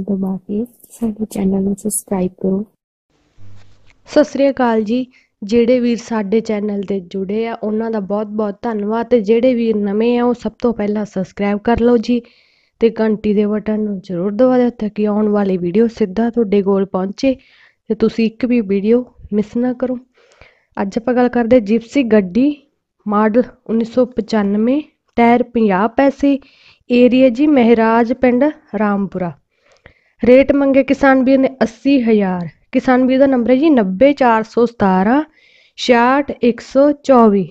ਦਬਾ ਕੇ ਸਾਡੇ ਚੈਨਲ ਨੂੰ ਸਬਸਕ੍ਰਾਈਬ ਕਰੋ। ਸਤਿ ਸ੍ਰੀ ਅਕਾਲ ਜੀ। ਜਿਹੜੇ ਵੀਰ ਸਾਡੇ ਚੈਨਲ ਤੇ ਜੁੜੇ ਆ, ਉਹਨਾਂ ਦਾ ਬਹੁਤ-ਬਹੁਤ ਧੰਨਵਾਦ ਤੇ ਜਿਹੜੇ ਵੀਰ ਨਵੇਂ ਆ, ਉਹ ਸਭ ਤੋਂ ਪਹਿਲਾਂ ਸਬਸਕ੍ਰਾਈਬ ਕਰ ਲਓ ਜੀ ਤੇ ਘੰਟੀ ਦੇ ਬਟਨ ਨੂੰ ਜ਼ਰੂਰ ਦਬਾ ਦਿਓ ਤਾਂ ਕਿ ਆਉਣ ਵਾਲੀ ਵੀਡੀਓ ਸਿੱਧਾ ਤੁਹਾਡੇ ਕੋਲ ਪਹੁੰਚੇ ਤੇ ਤੁਸੀਂ ਇੱਕ ਵੀ ਵੀਡੀਓ ਮਿਸ ਨਾ ਕਰੋ। ਅੱਜ ਆਪਾਂ ਗੱਲ ਕਰਦੇ ਜਿਪਸੀ ਗੱਡੀ ਮਾਡਲ 1995 ਟਾਇਰ 50 ਪੈਸੇ ਏਰੀਆ ਜੀ ਮਹਿਰਾਜ ਪਿੰਡ ਰਾਮਪੁਰਾ। ਰੇਟ ਮੰਗੇ ਕਿਸਾਨ ਵੀਰ ਨੇ 80000 ਕਿਸਾਨ ਵੀਰ ਦਾ ਨੰਬਰ ਹੈ ਜੀ 90417 66124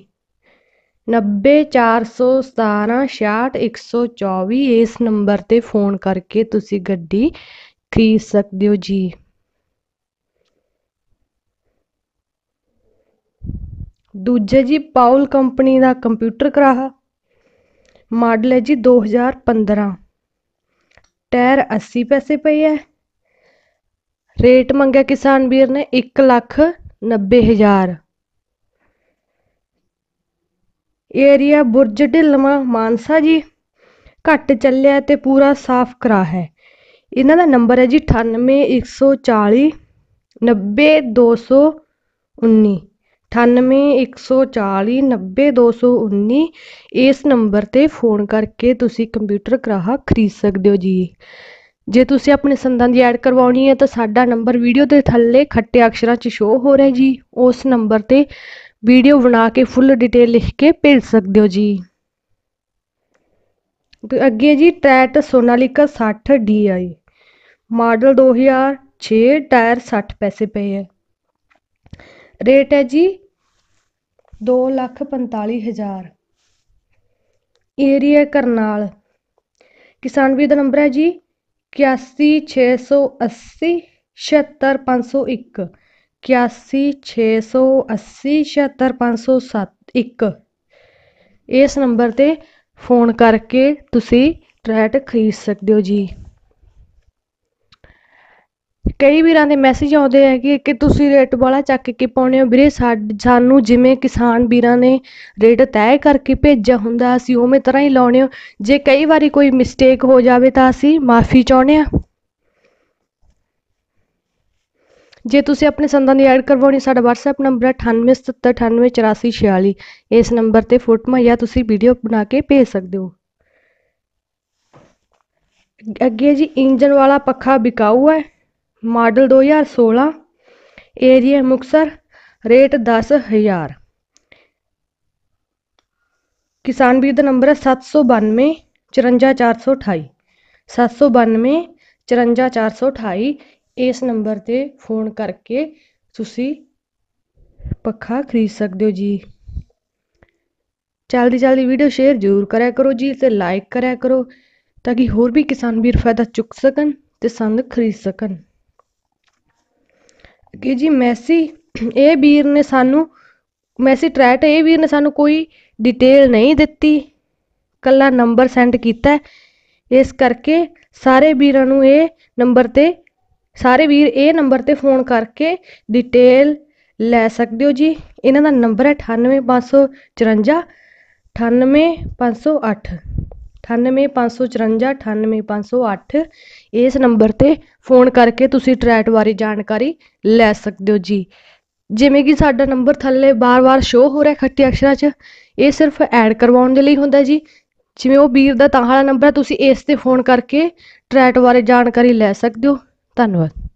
90417 66124 ਇਸ ਨੰਬਰ ਤੇ ਫੋਨ ਕਰਕੇ ਤੁਸੀਂ ਗੱਡੀ ਖਰੀਦ ਸਕਦੇ ਹੋ ਜੀ। ਦੂਜਾ ਜੀ ਪਾਉਲ ਕੰਪਨੀ ਦਾ ਕੰਪਿਊਟਰ ਕਰਾਹਾ ਮਾਡਲ ਹੈ ਜੀ 2015 ਟਾਇਰ 80 ਪੈਸੇ ਪਏ ਹੈ ਰੇਟ ਮੰਗਿਆ ਕਿਸਾਨ ਵੀਰ ਨੇ 1 ਲੱਖ 90 ਹਜ਼ਾਰ। ਏਰੀਆ ਬੁਰਜ ਢਿਲਮਾ ਮਾਨਸਾ ਜੀ। ਘੱਟ ਚੱਲਿਆ ਤੇ ਪੂਰਾ ਸਾਫ਼ ਕਰਾ ਹੈ। ਇਹਨਾਂ ਦਾ ਨੰਬਰ ਹੈ ਜੀ ਅਠਾਨਵੇਂ ਇੱਕ ਸੌ ਚਾਲੀ ਨੱਬੇ ਦੋ ਸੌ ਉੱਨੀ ਇਸ ਨੰਬਰ ਤੇ ਫੋਨ ਕਰਕੇ ਤੁਸੀਂ ਕੰਪਿਊਟਰ ਕਰਾਹਾ ਖਰੀਦ ਸਕਦੇ ਹੋ ਜੀ। ਜੇ ਤੁਸੀਂ ਆਪਣੇ ਸੰਦਾਂ ਦੀ ਐਡ ਕਰਵਾਉਣੀ ਹੈ ਤਾਂ ਸਾਡਾ ਨੰਬਰ ਵੀਡੀਓ ਦੇ ਥੱਲੇ ਖੱਟੇ ਅਕਸ਼ਰਾਂ 'ਚ ਸ਼ੋ ਹੋ ਰਿਹਾ ਜੀ। ਉਸ ਨੰਬਰ ਤੇ ਵੀਡੀਓ ਬਣਾ ਕੇ ਫੁੱਲ ਡਿਟੇਲ ਲਿਖ ਕੇ ਭੇਜ ਸਕਦੇ ਹੋ ਜੀ। ਤੇ ਅੱਗੇ ਜੀ ਟਰੈਟ ਸੋਨਾਲੀਕਾ 60 DI ਮਾਡਲ 2006 ਟਾਇਰ 60 ਪੈਸੇ ਪਏ ਹੈ। ਰੇਟ ਹੈ ਜੀ 2 ਲੱਖ 45 ਹਜ਼ਾਰ। ਏਰੀਆ ਕਰਨਾਲ। ਕਿਸਾਨ ਵੀਰ ਦਾ ਨੰਬਰ ਹੈ ਜੀ 8168 76501 8168 76501 ਇਸ ਨੰਬਰ ਤੇ ਫੋਨ ਕਰਕੇ ਤੁਸੀਂ ਟਰੈਟ ਖਰੀਦ ਸਕਦੇ ਹੋ ਜੀ। ਕਈ ਵੀਰਾਂ ਦੇ ਮੈਸੇਜ ਆਉਂਦੇ ਹੈ ਕਿ ਕਿ ਤੁਸੀਂ ਰੇਟ ਵਾਲਾ ਚੱਕ ਕੇ ਪਾਉਣੇ ਹੋ। ਵੀਰੇ ਸਾਨੂੰ ਜਿਵੇਂ ਕਿਸਾਨ ਵੀਰਾਂ ਨੇ ਰੇਟ ਤੈਅ ਕਰਕੇ ਭੇਜਿਆ ਹੁੰਦਾ, ਅਸੀਂ ਉਵੇਂ ਤਰ੍ਹਾਂ ਹੀ ਲਾਉਣੇ ਹੋ। ਜੇ ਕਈ ਵਾਰੀ ਕੋਈ ਮਿਸਟੇਕ ਹੋ ਜਾਵੇ ਤਾਂ ਅਸੀਂ ਮਾਫੀ ਚਾਹੁੰਦੇ ਹਾਂ। ਜੇ ਤੁਸੀਂ ਆਪਣੇ ਸੰਦਾਂ ਦੀ ਐਡ ਕਰਵਾਉਣੀ, ਸਾਡਾ WhatsApp ਨੰਬਰ ਹੈ 9877988446 ਇਸ ਨੰਬਰ ਤੇ ਫੋਟੋਆਂ ਜਾਂ ਤੁਸੀਂ ਵੀਡੀਓ ਬਣਾ ਕੇ ਭੇਜ ਸਕਦੇ ਹੋ। ਅੱਗੇ ਜੀ ਇੰਜਨ ਵਾਲਾ ਪੱਖਾ ਵਿਕਾਊ ਹੈ। ਮਾਡਲ 2016 ਏਰੀਆ ਮੁਕਸਰ ਰੇਟ 10000 ਕਿਸਾਨ ਵੀਰ ਦਾ ਨੰਬਰ ਹੈ 792 54428 792 54428 ਇਸ ਨੰਬਰ ਤੇ ਫੋਨ ਕਰਕੇ ਤੁਸੀਂ ਪੱਖਾ ਖਰੀਦ ਸਕਦੇ ਹੋ ਜੀ। ਜਲਦੀ ਜਲਦੀ ਵੀਡੀਓ ਸ਼ੇਅਰ ਜ਼ਰੂਰ ਕਰਿਆ ਕਰੋ ਜੀ ਤੇ ਲਾਈਕ ਕਰਿਆ ਕਰੋ ਤਾਂ ਕਿ ਹੋਰ ਵੀ ਕਿਸਾਨ ਵੀਰ ਫਾਇਦਾ ਚੁੱਕ ਸਕਣ ਤੇ ਸੰਦ ਖਰੀਦ ਸਕਣ। ਕਿ ਜੀ ਮੈਸੀ, ਇਹ ਵੀਰ ਨੇ ਸਾਨੂੰ, ਮੈਸੀ ਟਰੈਟ, ਇਹ ਵੀਰ ਨੇ ਸਾਨੂੰ ਕੋਈ ਡਿਟੇਲ ਨਹੀਂ ਦਿੱਤੀ ਕੱਲਾ ਨੰਬਰ ਸੈਂਡ ਕੀਤਾ। ਇਸ ਕਰਕੇ ਸਾਰੇ ਵੀਰਾਂ ਨੂੰ ਇਹ ਨੰਬਰ ਤੇ, ਸਾਰੇ ਵੀਰ ਇਹ ਨੰਬਰ ਤੇ ਫੋਨ ਕਰਕੇ ਡਿਟੇਲ ਲੈ ਸਕਦੇ ਹੋ ਜੀ। ਇਹਨਾਂ ਦਾ ਨੰਬਰ ਹੈ 98554 98508 98554 98508 ਇਸ ਨੰਬਰ ਤੇ ਫੋਨ ਕਰਕੇ ਤੁਸੀਂ ਟਰੈਟ ਬਾਰੇ ਜਾਣਕਾਰੀ ਲੈ ਸਕਦੇ ਹੋ ਜੀ। ਜਿਵੇਂ ਕਿ ਸਾਡਾ ਨੰਬਰ ਥੱਲੇ ਬਾਰ-ਬਾਰ ਸ਼ੋ ਹੋ ਰਿਹਾ ਖੱਟੇ ਅਕਸ਼ਰਾਂ 'ਚ, ਇਹ ਸਿਰਫ ਐਡ ਕਰਵਾਉਣ ਦੇ ਲਈ ਹੁੰਦਾ ਜੀ। ਜਿਵੇਂ ਉਹ ਵੀਰ ਦਾ ਤਾਂ ਵਾਲਾ ਨੰਬਰ ਹੈ, ਤੁਸੀਂ ਇਸ ਤੇ ਫੋਨ ਕਰਕੇ ਟਰੈਟ ਬਾਰੇ ਜਾਣਕਾਰੀ ਲੈ ਸਕਦੇ ਹੋ। ਧੰਨਵਾਦ।